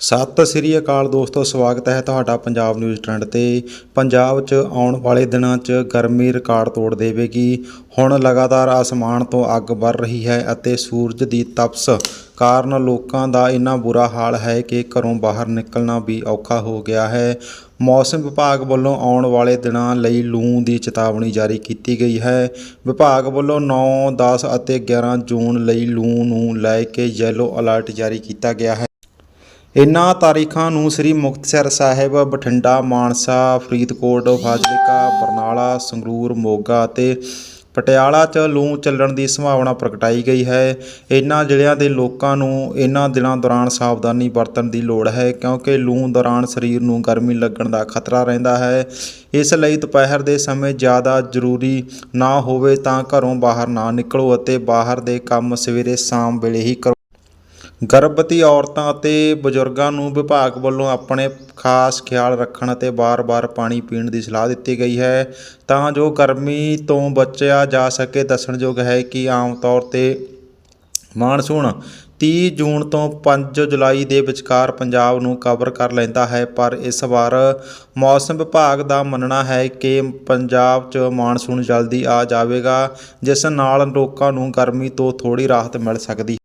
ਸਤਿ ਸ੍ਰੀ ਅਕਾਲ ਦੋਸਤੋ, ਸਵਾਗਤ ਹੈ ਤੁਹਾਡਾ ਪੰਜਾਬ ਨਿਊਜ਼ ਟ੍ਰੈਂਡ ਤੇ। ਪੰਜਾਬ 'ਚ ਆਉਣ ਵਾਲੇ ਦਿਨਾਂ 'ਚ ਗਰਮੀ ਰਿਕਾਰਡ ਤੋੜ ਦੇਵੇਗੀ। ਹੁਣ ਲਗਾਤਾਰ ਆਸਮਾਨ ਤੋਂ ਅੱਗ ਵਰ ਰਹੀ ਹੈ ਅਤੇ ਸੂਰਜ ਦੀ ਤਪਸ਼ ਕਾਰਨ ਲੋਕਾਂ ਦਾ ਇੰਨਾ ਬੁਰਾ ਹਾਲ ਹੈ ਕਿ ਘਰੋਂ ਬਾਹਰ ਨਿਕਲਣਾ ਵੀ ਔਖਾ ਹੋ ਗਿਆ ਹੈ। ਮੌਸਮ ਵਿਭਾਗ ਵੱਲੋਂ ਆਉਣ ਵਾਲੇ ਦਿਨਾਂ ਲਈ ਲੂ ਦੀ ਚੇਤਾਵਨੀ ਜਾਰੀ ਕੀਤੀ ਗਈ ਹੈ। ਵਿਭਾਗ ਵੱਲੋਂ 9 10 ਅਤੇ 11 ਜੂਨ ਲਈ ਲੂ ਨੂੰ ਲੈ ਕੇ ਯੈਲੋ ਅਲਰਟ ਜਾਰੀ ਕੀਤਾ ਗਿਆ ਹੈ। ਇਨ੍ਹਾਂ ਤਾਰੀਖਾਂ ਨੂੰ ਸ੍ਰੀ ਮੁਕਤਸਰ ਸਾਹਿਬ, ਬਠਿੰਡਾ, ਮਾਨਸਾ, ਫਰੀਦਕੋਟ, ਫਾਜ਼ਿਲਕਾ, ਬਰਨਾਲਾ, ਸੰਗਰੂਰ, ਮੋਗਾ ਅਤੇ ਪਟਿਆਲਾ 'ਚ ਲੂ ਚੱਲਣ ਦੀ ਸੰਭਾਵਨਾ ਪ੍ਰਗਟਾਈ ਗਈ ਹੈ। ਇਨ੍ਹਾਂ ਜ਼ਿਲ੍ਹਿਆਂ ਦੇ ਲੋਕਾਂ ਨੂੰ ਇਨ੍ਹਾਂ ਦਿਨਾਂ ਦੌਰਾਨ ਸਾਵਧਾਨੀ ਵਰਤਣ ਦੀ ਲੋੜ ਹੈ ਕਿਉਂਕਿ ਲੂ ਦੌਰਾਨ ਸਰੀਰ ਨੂੰ ਗਰਮੀ ਲੱਗਣ ਦਾ ਖਤਰਾ ਰਹਿੰਦਾ ਹੈ। ਇਸ ਲਈ ਦੁਪਹਿਰ ਦੇ ਸਮੇਂ ਜ਼ਿਆਦਾ ਜ਼ਰੂਰੀ ਨਾ ਹੋਵੇ ਤਾਂ ਘਰੋਂ ਬਾਹਰ ਨਾ ਨਿਕਲੋ ਅਤੇ ਬਾਹਰ ਦੇ ਕੰਮ ਸਵੇਰੇ ਸ਼ਾਮ ਵੇਲੇ ਹੀ ਕਰੋ। ਗਰਭਵਤੀ ਔਰਤਾਂ ਅਤੇ ਬਜ਼ੁਰਗਾਂ ਨੂੰ ਵਿਭਾਗ ਵੱਲੋਂ ਆਪਣੇ ਖਾਸ ਖਿਆਲ ਰੱਖਣ ਅਤੇ ਵਾਰ ਵਾਰ ਪਾਣੀ ਪੀਣ ਦੀ ਸਲਾਹ ਦਿੱਤੀ ਗਈ ਹੈ। ਤਾਂ ਜੋ ਗਰਮੀ ਤੋਂ ਬਚਿਆ ਜਾ ਸਕੇ, ਦੱਸਣਯੋਗ ਹੈ ਕਿ ਆਮ ਤੌਰ ਤੇ ਮਾਨਸੂਨ 30 ਜੂਨ ਤੋਂ 5 ਜੁਲਾਈ ਦੇ ਵਿਚਕਾਰ ਪੰਜਾਬ ਨੂੰ ਕਵਰ ਕਰ ਲੈਂਦਾ ਹੈ। ਪਰ ਇਸ ਵਾਰ ਮੌਸਮ ਵਿਭਾਗ ਦਾ ਮੰਨਣਾ ਹੈ ਕਿ ਪੰਜਾਬ 'ਚ ਮਾਨਸੂਨ ਜਲਦੀ ਆ ਜਾਵੇਗਾ, ਜਿਸ ਨਾਲ ਲੋਕਾਂ ਨੂੰ ਗਰਮੀ ਤੋਂ ਥੋੜੀ ਰਾਹਤ ਮਿਲ ਸਕਦੀ